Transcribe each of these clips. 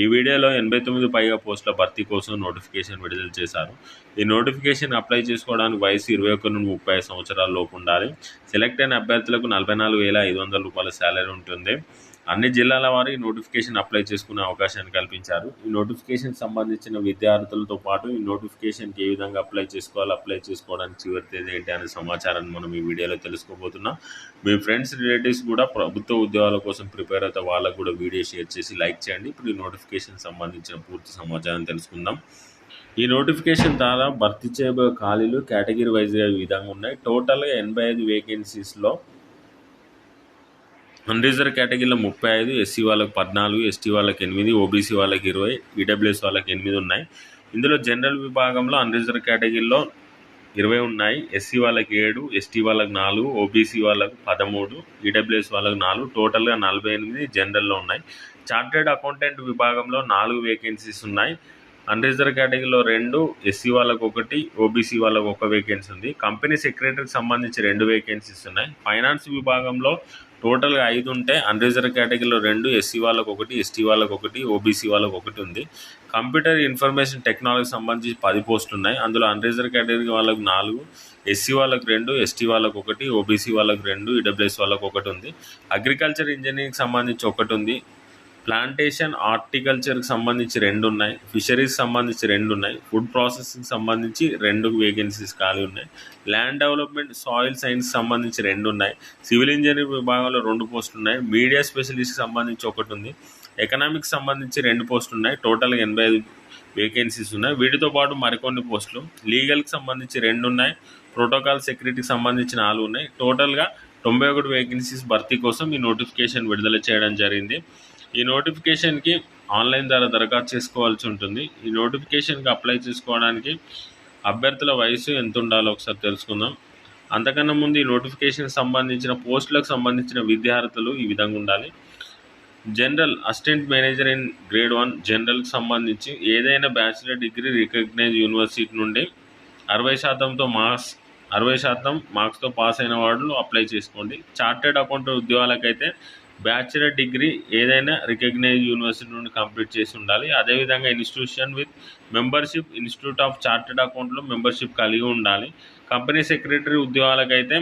ఈ వీడియోలో ఎనభై తొమ్మిది పైగా పోస్టుల భర్తీ కోసం నోటిఫికేషన్ విడుదల చేశారు. ఈ నోటిఫికేషన్ అప్లై చేసుకోవడానికి వయసు ఇరవై ఒకటి నుండి ముప్పై సంవత్సరాల లోపు ఉండాలి. సెలెక్ట్ అయిన అభ్యర్థులకు నలభై నాలుగు వేల ఐదు వందల రూపాయల శాలరీ ఉంటుంది. అన్ని జిల్లాల వారు ఈ నోటిఫికేషన్ అప్లై చేసుకునే అవకాశాన్ని కల్పించారు. ఈ నోటిఫికేషన్ సంబంధించిన విద్యార్థులతో పాటు ఈ నోటిఫికేషన్కి ఏ విధంగా అప్లై చేసుకోవాలి అప్లై చేసుకోవడానికి చివరి తేదీ ఏంటి అనే సమాచారాన్ని మనం ఈ వీడియోలో తెలుసుకోబోతున్నాం. మీ ఫ్రెండ్స్ రిలేటివ్స్ కూడా ప్రభుత్వ ఉద్యోగాల కోసం ప్రిపేర్ అయితే వాళ్ళకు కూడా వీడియో షేర్ చేసి లైక్ చేయండి. ఇప్పుడు ఈ నోటిఫికేషన్ సంబంధించిన పూర్తి సమాచారం తెలుసుకుందాం. ఈ నోటిఫికేషన్ ద్వారా భర్తీ చేయబోయే ఖాళీలు కేటగిరీ వైజ్గా ఈ విధంగా ఉన్నాయి. టోటల్గా ఎనభై ఐదు వేకెన్సీస్లో అన్రిజర్వ్ కేటగిరీలో ముప్పై ఐదు ఎస్సీ వాళ్ళకి పద్నాలుగు ఎస్టీ వాళ్ళకి ఎనిమిది ఓబీసీ వాళ్ళకి ఇరవై ఈడబ్ల్యూఎస్ వాళ్ళకి ఎనిమిది ఉన్నాయి. ఇందులో జనరల్ విభాగంలో అన్రిజర్వ్ కేటగిరీలో ఇరవై ఉన్నాయి. ఎస్సీ వాళ్ళకి ఏడు ఎస్టీ వాళ్ళకి నాలుగు ఓబీసీ వాళ్ళకి పదమూడు ఈడబ్ల్యూఎస్ వాళ్ళకి నాలుగు టోటల్గా నలభై ఎనిమిది జనరల్లో ఉన్నాయి. చార్టెడ్ అకౌంటెంట్ విభాగంలో నాలుగు వేకెన్సీస్ ఉన్నాయి. అన్రిజర్వ్ కేటగిరీలో రెండు ఎస్సీ వాళ్ళకు ఒకటి ఓబీసీ వాళ్ళకు ఒక వేకెన్సీ ఉంది. కంపెనీ సెక్రటరీకి సంబంధించి రెండు వేకెన్సీస్ ఉన్నాయి. ఫైనాన్స్ విభాగంలో టోటల్గా ఐదు ఉంటే అన్రిజర్వ్ కేటగిరీలో రెండు ఎస్సీ వాళ్ళకు ఒకటి ఎస్టీ వాళ్ళకు ఒకటి ఓబీసీ వాళ్ళకు ఒకటి ఉంది. కంప్యూటర్ ఇన్ఫర్మేషన్ టెక్నాలజీ సంబంధించి పది పోస్టులు ఉన్నాయి. అందులో అన్రిజర్వ్ కేటగిరీ వాళ్ళకు నాలుగు ఎస్సీ వాళ్ళకు రెండు ఎస్టీ వాళ్ళకు ఒకటి ఓబీసీ వాళ్ళకు రెండు ఈడబ్ల్యూఎస్ వాళ్ళకు ఒకటి ఉంది. అగ్రికల్చర్ ఇంజనీరింగ్ సంబంధించి ఒకటి ఉంది. ప్లాంటేషన్ హార్టికల్చర్కి సంబంధించి రెండు ఉన్నాయి ఫిషరీస్ సంబంధించి రెండు ఉన్నాయి ఫుడ్ ప్రాసెసింగ్ సంబంధించి రెండు వేకెన్సీస్ ఖాళీ ఉన్నాయి. ల్యాండ్ డెవలప్మెంట్ సాయిల్ సైన్స్ సంబంధించి రెండు ఉన్నాయి సివిల్ ఇంజనీరింగ్ విభాగంలో రెండు పోస్టులు ఉన్నాయి మీడియా స్పెషలిస్ట్ సంబంధించి ఒకటి ఉంది ఎకనామిక్స్ సంబంధించి రెండు పోస్టులు ఉన్నాయి టోటల్గా ఎనభై ఐదు వేకెన్సీస్ ఉన్నాయి. వీటితో పాటు మరికొన్ని పోస్టులు. లీగల్కి సంబంధించి రెండు ఉన్నాయి ప్రోటోకాల్ సెక్యూరిటీకి సంబంధించి నాలుగు ఉన్నాయి టోటల్గా తొంభై ఒకటి వేకెన్సీస్ భర్తీ కోసం ఈ నోటిఫికేషన్ విడుదల చేయడం జరిగింది. ఈ నోటిఫికేషన్కి ఆన్లైన్ ద్వారా దరఖాస్తు చేసుకోవాల్సి ఉంటుంది. ఈ నోటిఫికేషన్కి అప్లై చేసుకోవడానికి అభ్యర్థుల వయసు ఎంత ఉండాలో ఒకసారి తెలుసుకుందాం. అంతకన్నా ముందు ఈ నోటిఫికేషన్ సంబంధించిన పోస్టులకు సంబంధించిన విద్యార్థులు ఈ విధంగా ఉండాలి. General assistant manager in grade one జనరల్కి సంబంధించి ఏదైనా బ్యాచిలర్ డిగ్రీ రికగ్నైజ్ యూనివర్సిటీ నుండి అరవై శాతంతో మార్క్స్ అరవై శాతం మార్క్స్తో పాస్ అయిన వాళ్ళు అప్లై చేసుకోండి. చార్టెడ్ అకౌంట్ ఉద్యోగాలకైతే బ్యాచిలర్ డిగ్రీ ఏదైనా రికగ్నైజ్ యూనివర్సిటీ నుండి కంప్లీట్ చేసి ఉండాలి. అదేవిధంగా institution with membership institute of chartered అకౌంట్లో మెంబర్షిప్ కలిగి ఉండాలి. కంపెనీ సెక్రటరీ ఉద్యోగాలకైతే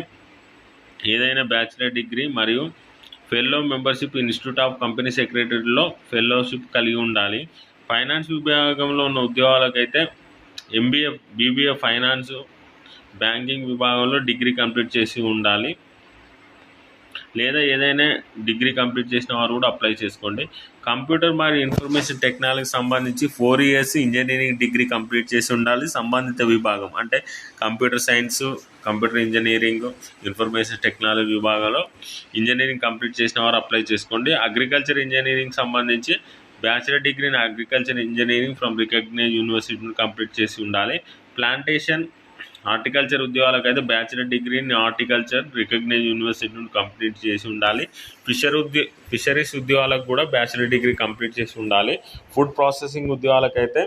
ఏదైనా బ్యాచిలర్ డిగ్రీ మరియు fellow membership institute of company సెక్రటరీలో fellowship కలిగి ఉండాలి. ఫైనాన్స్ విభాగంలో ఉన్న ఉద్యోగాలకైతే ఎంబీఏ బీబీఏ ఫైనాన్స్ బ్యాంకింగ్ విభాగంలో డిగ్రీ కంప్లీట్ చేసి ఉండాలి. లేదా ఏదైనా డిగ్రీ కంప్లీట్ చేసిన వారు కూడా అప్లై చేసుకోండి. కంప్యూటర్ మరియు ఇన్ఫర్మేషన్ టెక్నాలజీకి సంబంధించి four years engineering degree complete చేసి ఉండాలి. సంబంధిత విభాగం అంటే computer science computer engineering information technology విభాగంలో ఇంజనీరింగ్ కంప్లీట్ చేసిన వారు అప్లై చేసుకోండి. అగ్రికల్చర్ ఇంజనీరింగ్ సంబంధించి bachelor degree in agriculture engineering from recognise యూనివర్సిటీని కంప్లీట్ చేసి ఉండాలి. ప్లాంటేషన్ హార్టికల్చర్ అయితే బ్యాచిలర్ డిగ్రీని హార్టికల్చర్ రికగ్నైజ్ యూనివర్సిటీ నుండి కంప్లీట్ చేసి ఉండాలి. ఫిషర్ ఉద్యో ఫిషరీస్ ఉద్యోగాలకు కూడా బ్యాచిలర్ డిగ్రీ కంప్లీట్ చేసి ఉండాలి. Food processing ఉద్యోగాలకైతే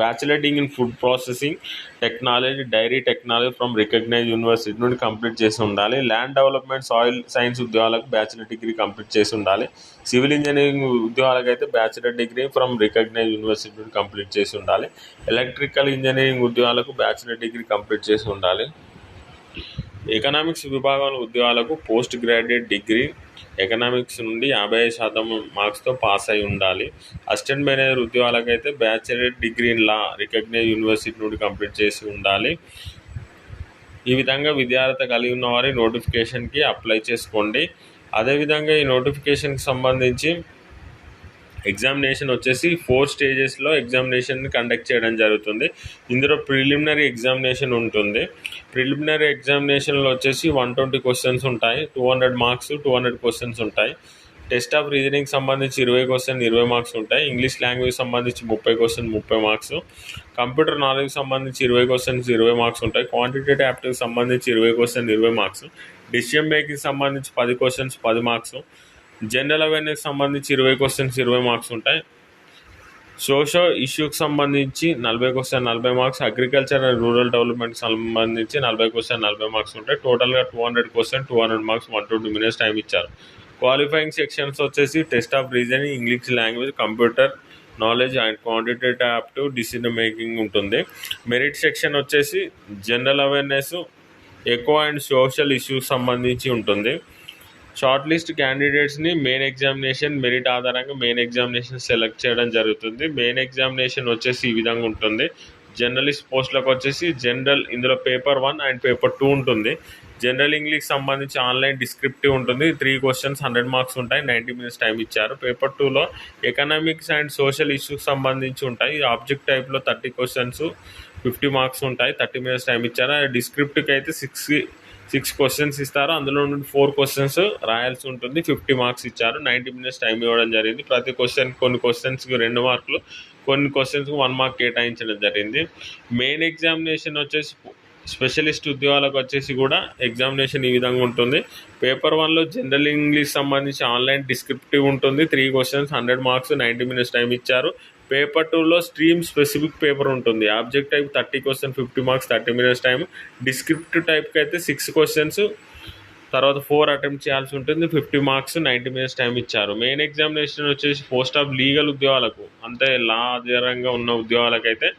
bachelor in food processing technology dairy technology from recognise university నుండి కంప్లీట్ చేసి ఉండాలి. ల్యాండ్ డెవలప్మెంట్ సాయిల్ సైన్స్ ఉద్యోగాలకు బ్యాచిలర్ డిగ్రీ కంప్లీట్ చేసి ఉండాలి. సివిల్ ఇంజనీరింగ్ ఉద్యోగాలకు అయితే bachelor degree from recognise university నుండి కంప్లీట్ చేసి ఉండాలి. ఎలక్ట్రికల్ ఇంజనీరింగ్ ఉద్యోగాలకు బ్యాచిలర్ డిగ్రీ కంప్లీట్ చేసి ఉండాలి. ఎకనామిక్స్ విభాగంలో ఉద్యోగాలకు పోస్ట్ గ్రాడ్యుయేట్ డిగ్రీ ఎకనామిక్స్ నుండి యాభై శాతం మార్క్స్తో పాస్ అయి ఉండాలి. Assistant manager ఉద్యోగాలకైతే bachelor degree in law recognise university నుండి కంప్లీట్ చేసి ఉండాలి. ఈ విధంగా విద్యార్హత కలిగి ఉన్న వారి నోటిఫికేషన్కి అప్లై చేసుకోండి. అదేవిధంగా ఈ నోటిఫికేషన్కి సంబంధించి ఎగ్జామినేషన్ వచ్చేసి ఫోర్ స్టేజెస్లో ఎగ్జామినేషన్ కండక్ట్ చేయడం జరుగుతుంది. ఇందులో ప్రిలిమినరీ ఎగ్జామినేషన్ ఉంటుంది. ప్రిలిమినరీ ఎగ్జామినేషన్లో వచ్చేసి వన్ ట్వంటీ క్వశ్చన్స్ ఉంటాయి. Two hundred marks two hundred questions ఉంటాయి. టెస్ట్ ఆఫ్ రీజనింగ్ సంబంధించి ఇరవై క్వశ్చన్ ఇరవై మార్క్స్ ఉంటాయి. ఇంగ్లీష్ లాంగ్వేజ్ సంబంధించి ముప్పై క్వశ్చన్ ముప్పై మార్క్స్. కంప్యూటర్ నాలెడ్జ్ సంబంధించి ఇరవై క్వశ్చన్స్ ఇరవై మార్క్స్ ఉంటాయి. క్వాంటిటేటివ్ యాప్టివ్ సంబంధించి ఇరవై క్వశ్చన్ ఇరవై మార్క్స్. డిసిషన్ మేకింగ్ సంబంధించి పది క్వశ్చన్స్ పది మార్క్స్. జనరల్ అవేర్నెస్ సంబంధించి ఇరవై క్వశ్చన్స్ ఇరవై మార్క్స్ ఉంటాయి. సోషల్ ఇష్యూకి సంబంధించి నలభై క్వశ్చన్ నలభై marks agriculture and rural development సంబంధించి నలభై క్వశ్చన్ నలభై మార్క్స్ ఉంటాయి. టోటల్గా two hundred question two hundred marks one twenty minutes time ఇచ్చారు. క్వాలిఫైయింగ్ సెక్షన్స్ వచ్చేసి test of reasoning English language computer knowledge and quantitative to decision making ఉంటుంది. Merit section వచ్చేసి general awareness ఎక్కువ అండ్ సోషల్ ఇష్యూస్ సంబంధించి ఉంటుంది. Short list క్యాండిడేట్స్ని main examination merit ఆధారంగా main examination select చేయడం జరుగుతుంది. మెయిన్ ఎగ్జామినేషన్ వచ్చేసి ఈ విధంగా ఉంటుంది. జర్నలిస్ట్ పోస్టులకు వచ్చేసి జనరల్ ఇందులో paper one and paper two ఉంటుంది. జనరల్ ఇంగ్లీష్ సంబంధించి ఆన్లైన్ డిస్క్రిప్టివ్ ఉంటుంది. త్రీ క్వశ్చన్స్ హండ్రెడ్ మార్క్స్ ఉంటాయి. నైంటీ మినిట్స్ టైం ఇచ్చారు. పేపర్ టూలో ఎకనామిక్స్ అండ్ సోషల్ ఇష్యూస్ సంబంధించి ఉంటాయి. ఆబ్జెక్ట్ టైప్లో థర్టీ క్వశ్చన్స్ ఫిఫ్టీ మార్క్స్ ఉంటాయి. థర్టీ మినిట్స్ టైం ఇచ్చారు. డిస్క్రిప్టివ్కి అయితే సిక్స్ సిక్స్ క్వశ్చన్స్ ఇస్తారు. అందులో నుండి ఫోర్ క్వశ్చన్స్ రాయాల్సి ఉంటుంది. ఫిఫ్టీ మార్క్స్ ఇచ్చారు. నైంటీ మినిట్స్ టైం ఇవ్వడం జరిగింది. ప్రతి క్వశ్చన్ కొన్ని క్వశ్చన్స్కి రెండు మార్కులు కొన్ని క్వశ్చన్స్కి వన్ మార్క్ కేటాయించడం జరిగింది. మెయిన్ ఎగ్జామినేషన్ వచ్చేసి స్పెషలిస్ట్ ఉద్యోగాలకు వచ్చేసి కూడా ఎగ్జామినేషన్ ఈ విధంగా ఉంటుంది. పేపర్ వన్లో జనరల్ ఇంగ్లీష్ సంబంధించి ఆన్లైన్ డిస్క్రిప్టివ్ ఉంటుంది. Three questions hundred marks ninety minutes time ఇచ్చారు. పేపర్ టూలో స్ట్రీమ్ స్పెసిఫిక్ పేపర్ ఉంటుంది. Object type thirty question fifty marks thirty minutes time descriptive టైప్కి అయితే సిక్స్ క్వశ్చన్స్. తర్వాత ఫోర్ అటెంప్ట్ చేయాల్సి ఉంటుంది. ఫిఫ్టీ మార్క్స్ నైంటీ మినిట్స్ టైం ఇచ్చారు. మెయిన్ ఎగ్జామినేషన్ వచ్చేసి పోస్ట్ ఆఫ్ లీగల్ ఉద్యోగాలకు అంటే లా ఆధారంగా ఉన్న ఉద్యోగాలకైతే.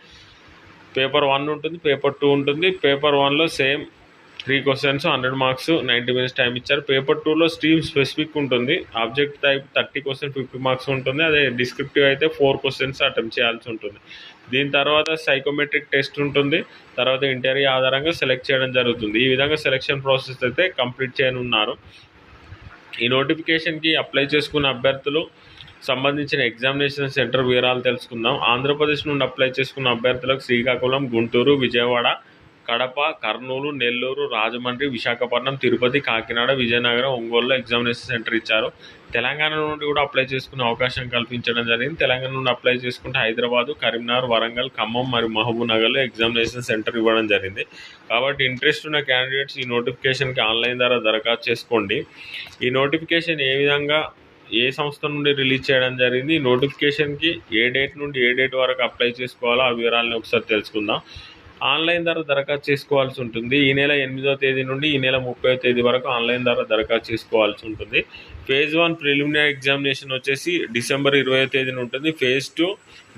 పేపర్ వన్ ఉంటుంది పేపర్ టూ ఉంటుంది. పేపర్ వన్లో same three questions hundred marks ninety minutes time ఇచ్చారు. పేపర్ టూలో స్ట్రీమ్ స్పెసిఫిక్ ఉంటుంది. Object type thirty question fifty marks ఉంటుంది. అదే డిస్క్రిప్టివ్ అయితే ఫోర్ క్వశ్చన్స్ అటెంప్ట్ చేయాల్సి ఉంటుంది. దీని తర్వాత సైకోమెట్రిక్ టెస్ట్ ఉంటుంది. తర్వాత ఇంటర్వ్యూ ఆధారంగా సెలెక్ట్ చేయడం జరుగుతుంది. ఈ విధంగా సెలెక్షన్ ప్రాసెస్ అయితే కంప్లీట్ చేయనున్నారు. ఈ నోటిఫికేషన్కి అప్లై చేసుకున్న అభ్యర్థులు సంబంధించిన ఎగ్జామినేషన్ సెంటర్ వివరాలు తెలుసుకుందాం. ఆంధ్రప్రదేశ్ నుండి అప్లై చేసుకున్న అభ్యర్థులకు శ్రీకాకుళం గుంటూరు విజయవాడ కడప కర్నూలు నెల్లూరు రాజమండ్రి విశాఖపట్నం తిరుపతి కాకినాడ విజయనగరం ఒంగోలులో ఎగ్జామినేషన్ సెంటర్ ఇచ్చారు. తెలంగాణ నుండి కూడా అప్లై చేసుకునే అవకాశం కల్పించడం జరిగింది. తెలంగాణ నుండి అప్లై చేసుకుంటే హైదరాబాదు కరీంనగర్ వరంగల్ ఖమ్మం మరియు మహబూబ్నగర్లో ఎగ్జామినేషన్ సెంటర్ ఇవ్వడం జరిగింది. కాబట్టి ఇంట్రెస్ట్ ఉన్న క్యాండిడేట్స్ ఈ నోటిఫికేషన్కి ఆన్లైన్ ద్వారా దరఖాస్తు చేసుకోండి. ఈ నోటిఫికేషన్ ఏ విధంగా ఏ సంస్థ నుండి రిలీజ్ చేయడం జరిగింది ఈ నోటిఫికేషన్కి ఏ డేట్ నుండి ఏ డేట్ వరకు అప్లై చేసుకోవాలో ఆ వివరాలను ఒకసారి తెలుసుకుందాం. ఆన్లైన్ ద్వారా దరఖాస్తు చేసుకోవాల్సి ఉంటుంది. ఈ నెల ఎనిమిదో తేదీ నుండి ఈ నెల ముప్పై తేదీ వరకు ఆన్లైన్ ద్వారా దరఖాస్తు చేసుకోవాల్సి ఉంటుంది. ఫేజ్ వన్ ప్రిలిమినరీ ఎగ్జామినేషన్ వచ్చేసి డిసెంబర్ ఇరవై తేదీన ఉంటుంది. ఫేజ్ టూ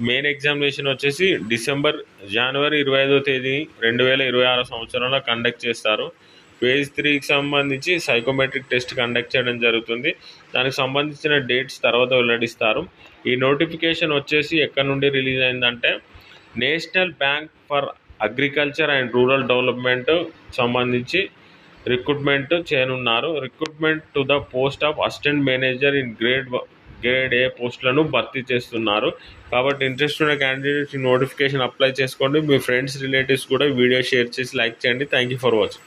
మెయిన్ ఎగ్జామినేషన్ వచ్చేసి డిసెంబర్ జనవరి ఇరవై ఐదో తేదీ రెండు వేల ఇరవై ఆరో సంవత్సరంలో కండక్ట్ చేస్తారు. ఫేజ్ త్రీకి సంబంధించి సైకోమెట్రిక్ టెస్ట్ కండక్ట్ చేయడం జరుగుతుంది. దానికి సంబంధించిన డేట్స్ తర్వాత వెల్లడిస్తారు. ఈ నోటిఫికేషన్ వచ్చేసి ఎక్కడి నుండి రిలీజ్ అయిందంటే national bank for agriculture and rural development సంబంధించి రిక్రూట్మెంట్ చేయనున్నారు. Recruitment to the post of assistant manager in grade grade A పోస్టులను భర్తీ చేస్తున్నారు. కాబట్టి ఇంట్రెస్ట్ ఉన్న క్యాండిడేట్స్ నోటిఫికేషన్ అప్లై చేసుకోండి. మీ ఫ్రెండ్స్ రిలేటివ్స్ కూడా వీడియో షేర్ చేసి లైక్ చేయండి. Thank you for watching